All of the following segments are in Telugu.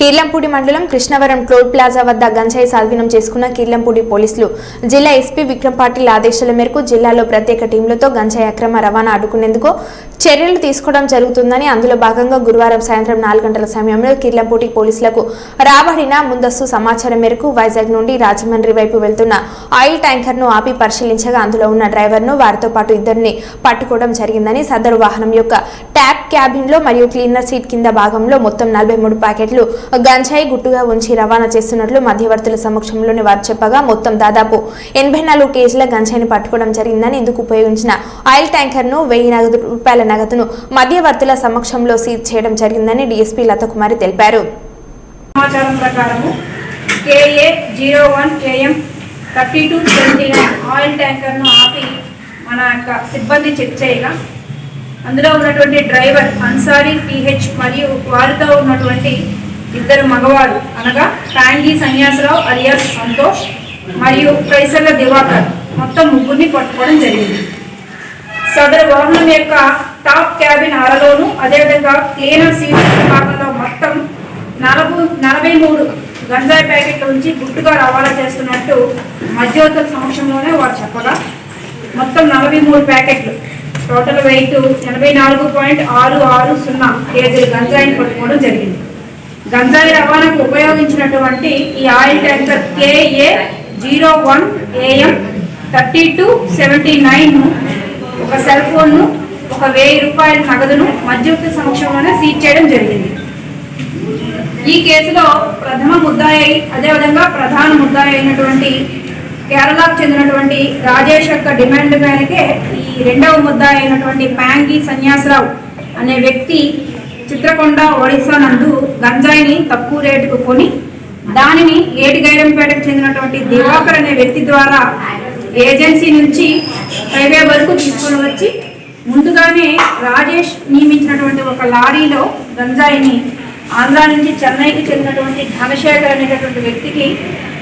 కీర్లంపూడి మండలం కృష్ణవరం టోల్ ప్లాజా వద్ద గంజాయి స్వాధీనం చేసుకున్న కీర్లంపూడి పోలీసులు జిల్లా ఎస్పీ విక్రమ్ పాటిల్ ఆదేశాల మేరకు జిల్లాలో ప్రత్యేక టీంలతో గంజాయి అక్రమ రవాణా అడ్డుకునేందుకు చర్యలు తీసుకోవడం జరుగుతుందని అందులో భాగంగా గురువారం సాయంత్రం నాలుగు గంటల సమయంలో కీర్లంపూడి పోలీసులకు రాబడిన ముందస్తు సమాచారం మేరకు వైజాగ్ నుండి రాజమండ్రి వైపు వెళ్తున్న ఆయిల్ ట్యాంకర్ను ఆపి పరిశీలించగా అందులో ఉన్న డ్రైవర్ను వారితో పాటు ఇద్దరిని పట్టుకోవడం జరిగిందని సదరు వాహనం యొక్క ట్యాప్ క్యాబిన్లో మరియు క్లీనర్ సీట్ కింద భాగంలో మొత్తం నలభై మూడు ప్యాకెట్లు గంజాయి గుట్టుగా ఉంచి రవాణా చేస్తున్నట్లు మధ్యవర్తుల సమక్షంలోనే వారు చెప్పగా మొత్తం దాదాపు ఎనభై నాలుగు కేజీల గంజాయిని పట్టుకోవడం జరిగిందని ఇందుకు ఉపయోగించిన ఆయిల్ ట్యాంకర్ను వెయ్యి నగదు రూపాయల నగదును మధ్యవర్తుల సమక్షంలో సీజ్ చేయడం జరిగిందని డీఎస్పీ లతకుమారి తెలిపారు. సమాచారం ప్రకారము K A zero one K M thirty two twenty nine oil ట్యాంకర్ను ఆపి మన యొక్క సిబ్బంది చెక్ చేయగా అందులో ఉన్నటువంటి డ్రైవర్ అన్సారీ టీహెచ్ మరియు వారితో ఉన్నటువంటి ఇద్దరు మగవారు అనగా టాంగీ సన్యాసరావు అలియాస్ సంతోష్ మరియు కైసర్ల దివాకర్ మొత్తం ముగ్గురిని పట్టుకోవడం జరిగింది. సదరు వాహనం యొక్క టాప్ క్యాబిన్ అరలోను అదేవిధంగా క్లీనర్ సీట్ భాగంలో మొత్తం నలభై నలభై మూడు గంజాయి ప్యాకెట్ల నుంచి గుట్టుగా రవాణా చేస్తున్నట్టు మధ్యవర్తుల సమక్షంలోనే వారు చెప్పగా మొత్తం నలభై మూడు ప్యాకెట్లు టోటల్ వెయిట్ ఎనభై నాలుగు పాయింట్ ఆరు ఆరు సున్నా కేజీలు గంజాయిని పట్టుకోవడం జరిగింది. గంజాయి రవాణాకు ఉపయోగించినటువంటి ఈ oil tanker K A zero one A M thirty two seventy nine ఒక సెల్ ఫోన్ను ఒక వెయ్యి రూపాయల నగదును మధ్యవర్తి సమక్షంలోనే సీజ్ చేయడం జరిగింది. ఈ కేసులో ప్రథమ ముద్దాయి అదేవిధంగా ప్రధాన ముద్దాయి అయినటువంటి కేరళకు చెందినటువంటి రాజేష్ యొక్క డిమాండ్ మేరకే ఈ రెండవ ముద్దాయి అయినటువంటి ప్యాంగి సన్యాసరావు అనే వ్యక్తి చిత్రకొండ ఒడిశా నందు గంజాయిని తక్కువ రేటుకు కొని దానిని ఏటిగైరంపేటకు చెందినటువంటి దివాకర్ అనే వ్యక్తి ద్వారా ఏజెన్సీ నుంచి హైవే వరకు తీసుకొని వచ్చి ముందుగానే రాజేష్ నియమించినటువంటి ఒక లారీలో గంజాయిని ఆంధ్ర నుంచి చెన్నైకి చెందినటువంటి ధనశేఖర్ అనేటటువంటి వ్యక్తికి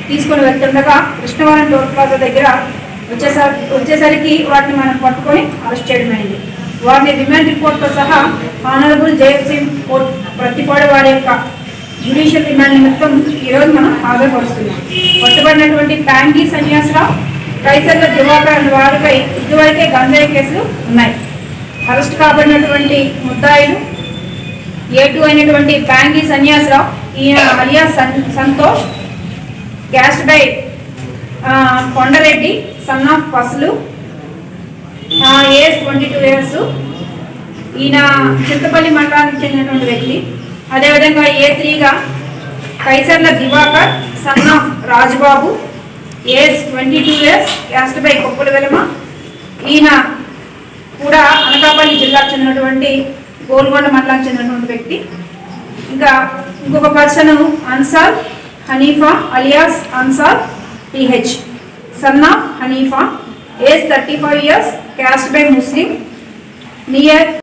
తీసుకొని వెళ్తుండగా కృష్ణవరం టోల్ ప్లాజా దగ్గర వచ్చేసరి వచ్చేసరికి వాటిని మనం పట్టుకొని అరెస్ట్ చేయడం అయింది వారిని రిమాండ్ రిపోర్ట్తో సహా ఆనరబుల్ జయసింగ్ కోర్టు ప్రతిపాడు వారి యొక్క జ్యుడిషియల్ రిమాండ్ నిమిత్తం ఈరోజు మనం హాజరుపరుస్తున్నాం. పట్టుబడినటువంటి ప్యాంగీ సన్యాసరావు కైసర్ల దివాకర్ అనే వారిపై ఇదివరకే గంజాయి కేసులు ఉన్నాయి. అరెస్ట్ కాబడినటువంటి ముద్దాయిలు ఏ టూ అయినటువంటి ప్యాంగి సన్యాసరావు ఈయన alias son Santosh caste by Kondareddy son of Pasulu age twenty two years ఈయన చింతపల్లి మండలానికి చెందినటువంటి వ్యక్తి. అదేవిధంగా A త్రీగా Kaisarla Divakar son of Rajubabu. Age twenty two years caste by Koppula Velama. ఈయన కూడా అనకాపల్లి జిల్లాకు చెందినటువంటి గోల్కొండ మండలానికి చెందినటువంటి వ్యక్తి. ఇంకా ఇంకొక person Ansar Hanifa alias Ansar T H son of Hanifa. Age thirty five years caste by Muslim near